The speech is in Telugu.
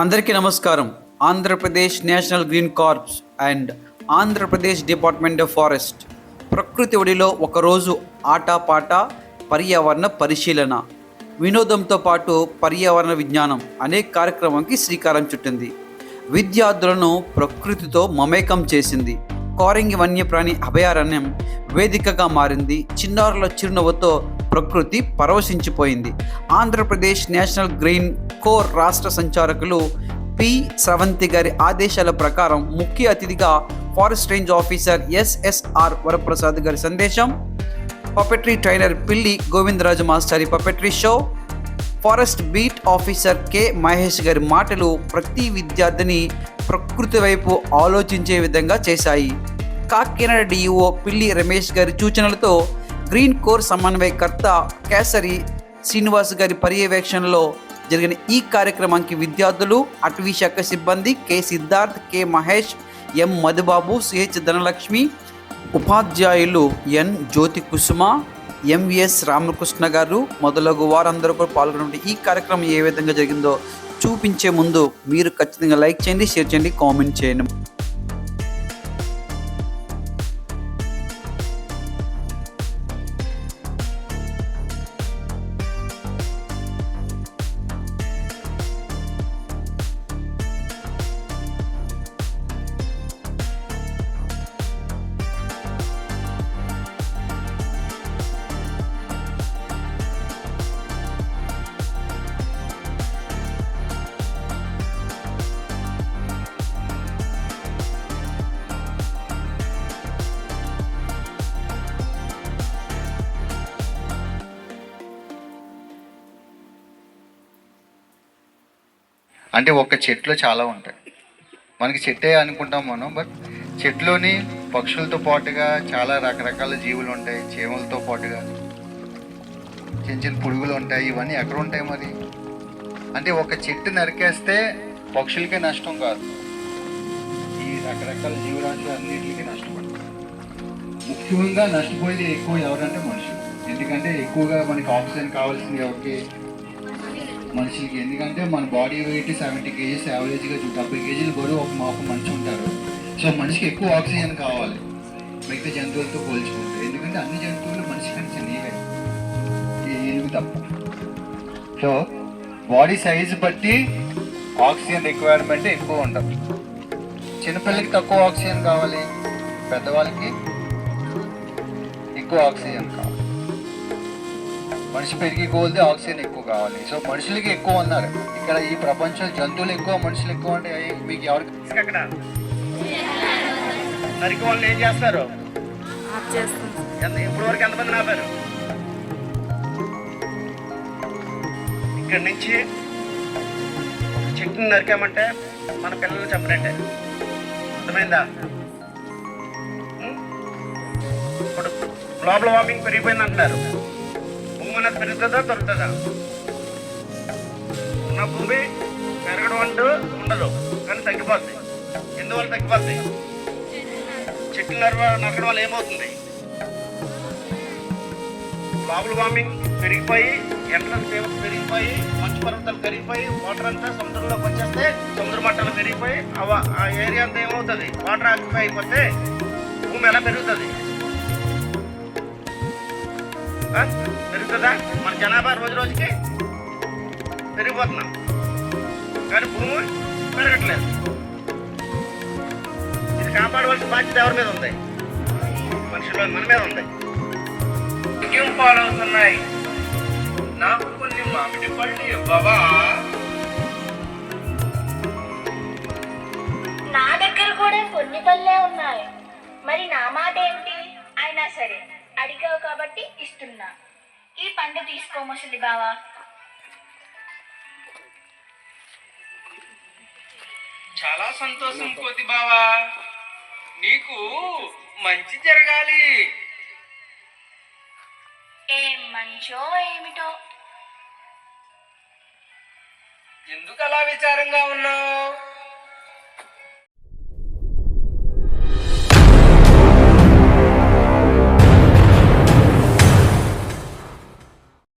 అందరికీ నమస్కారం. Andhra Pradesh national green corps and Andhra Pradesh department of forest ప్రకృతి ఒడిలో ఒకరోజు ఆటపాట పర్యావరణ పరిశీలన. వినోదంతో పాటు పర్యావరణ విజ్ఞానం అనే కార్యక్రమంకి శ్రీకారం చుట్టింది. విద్యార్థులను ప్రకృతితో మమేకం చేసింది. కోరంగి వన్యప్రాణి అభయారణ్యం వేదికగా మారింది. చిన్నారుల చిరునవ్వుతో ప్రకృతి పరవశించిపోయింది. ఆంధ్రప్రదేశ్ నేషనల్ గ్రీన్ కోర్ రాష్ట్ర సంచాలకులు పి. స్రవంతి గారి ఆదేశాల ప్రకారం ముఖ్య అతిథిగా forest range officer SSR Varaprasad గారి సందేశం puppetry trainer Pilli Govindaraju మాస్టారి puppetry show forest beat officer K. Mahesh గారి మాటలు ప్రతి విద్యార్థిని ప్రకృతి వైపు ఆలోచించే విధంగా చేశాయి. కాకినాడ డిఈఓ పిల్లి రమేష్ గారి సూచనలతో గ్రీన్ కోర్ సమన్వయకర్త కేసరి శ్రీనివాస్ గారి పర్యవేక్షణలో జరిగిన ఈ కార్యక్రమానికి విద్యార్థులు అటవీ శాఖ సిబ్బంది K. Siddharth K. Mahesh M. Madhubabu CH Dhanalakshmi ఉపాధ్యాయులు ఎన్. జ్యోతి కుసుమ ఎంవిఎస్ రామకృష్ణ గారు మొదలగు వారందరూ కూడా పాల్గొనే ఈ కార్యక్రమం ఏ విధంగా జరిగిందో చూపించే ముందు మీరు ఖచ్చితంగా లైక్ చేయండి షేర్ చేయండి కామెంట్ చేయండి. అంటే ఒక చెట్లో చాలా ఉంటాయి. మనకి చెట్టే అనుకుంటాం మనం బట్ చెట్లోని పక్షులతో పాటుగా చాలా రకరకాల జీవులు ఉంటాయి. చీమలతో పాటుగా చిన్న చిన్న పురుగులు ఉంటాయి. ఇవన్నీ ఎక్కడ ఉంటాయి మరి? అంటే ఒక చెట్టు నరికేస్తే పక్షులకే నష్టం కాదు. ఈ రకరకాల జీవరాశులు అన్నింటికి నష్టపడతాయి. ముఖ్యంగా నష్టపోయేది ఎక్కువ ఎవరంటే మనుషులు. ఎందుకంటే ఎక్కువగా మనకి ఆక్సిజన్ కావాల్సింది ఎవరికి? మనిషికి. ఎందుకంటే మన బాడీ వెయిట్ సెవెంటీ కేజీస్ యావరేజ్గా డెబ్బై కేజీలు బరువు ఒక మాకు మనిషి ఉంటారు. సో మనిషికి ఎక్కువ ఆక్సిజన్ కావాలి. మిగతా జంతువులతో పోల్చుకుంటే. ఎందుకంటే అన్ని జంతువులు మనిషి కంటే చిన్నవే. తప్ప. సో బాడీ సైజ్ బట్టి ఆక్సిజన్ రిక్వైర్మెంట్ ఎక్కువ ఉండదు చిన్నపిల్లలకి తక్కువ ఆక్సిజన్ కావాలి. పెద్దవాళ్ళకి ఎక్కువ ఆక్సిజన్ కావాలి. మనిషి పెరిగి కొలిది ఆక్సిజన్ ఎక్కువ కావాలి. సో మనుషులకి ఎక్కువ ఉన్నారు ఇక్కడ ఈ ప్రపంచం జంతువులు ఎక్కువ మనుషులు ఎక్కువ అంటే మీకు ఎవరికి అక్కడ? నరికి వాళ్ళు ఏం చేస్తారు? ఇప్పటి వరకు ఎంతమంది ఆపారు? ఇక్కడి నుంచి చెట్టుని నరికామంటే మన పిల్లలు చెప్పనంటే అర్థమైందా? ఇప్పుడు గ్లోబల్ వార్మింగ్ పెరిగిపోయింది అంటున్నారు భూమి పెరుగుతుందా దొరుకుతుందా? ఉన్న భూమి పెరగడం అంటూ ఉండదు కానీ తగ్గిపోద్ది. ఎందువల్ల తగ్గిపోద్ది? చెట్లు నరవ నరకడం వల్ల ఏమవుతుంది? గ్లోబల్ వార్మింగ్ పెరిగిపోయి ఎండల తీవ్రత పెరిగిపోయి మంచు పర్వతాలు పెరిగిపోయి వాటర్ అంతా సముద్రంలోకి వచ్చేస్తే సముద్ర మట్టాలు పెరిగిపోయి అవ- ఆ ఏరియా అంతా ఏమవుతుంది? వాటర్ ఆక్యుపై అయిపోతే భూమి ఎలా పెరుగుతుంది? పెరుగుతుందా మన జనాభా రోజు రోజుకి పెరిగిపోతున్నాం. కానీ భూమి పెరగట్లేదు. ఇది కాపాడవలసిన బాధ్యత ఎవరి మీద ఉంది? మనుషుల మన మీద ఉంది. ఇంకేం పాలవుతున్నాయి. నాకు కొన్ని మామిడి పళ్ళు ఇవ్వవా? నా దగ్గర కూడా కొన్ని పళ్ళే ఉన్నాయి. మరి నా మాట ఏంటి? అయినా సరే. అడిగావు కాబట్టి ఇస్తున్నా. ఈ పండు తీసుకో ముసలి బావా. చాలా సంతోషం కోతి బావా. నీకు మంచి జరగాలి. ఏం మంచో ఏమిటో? ఎందుకు అలా విచారంగా ఉన్నావు?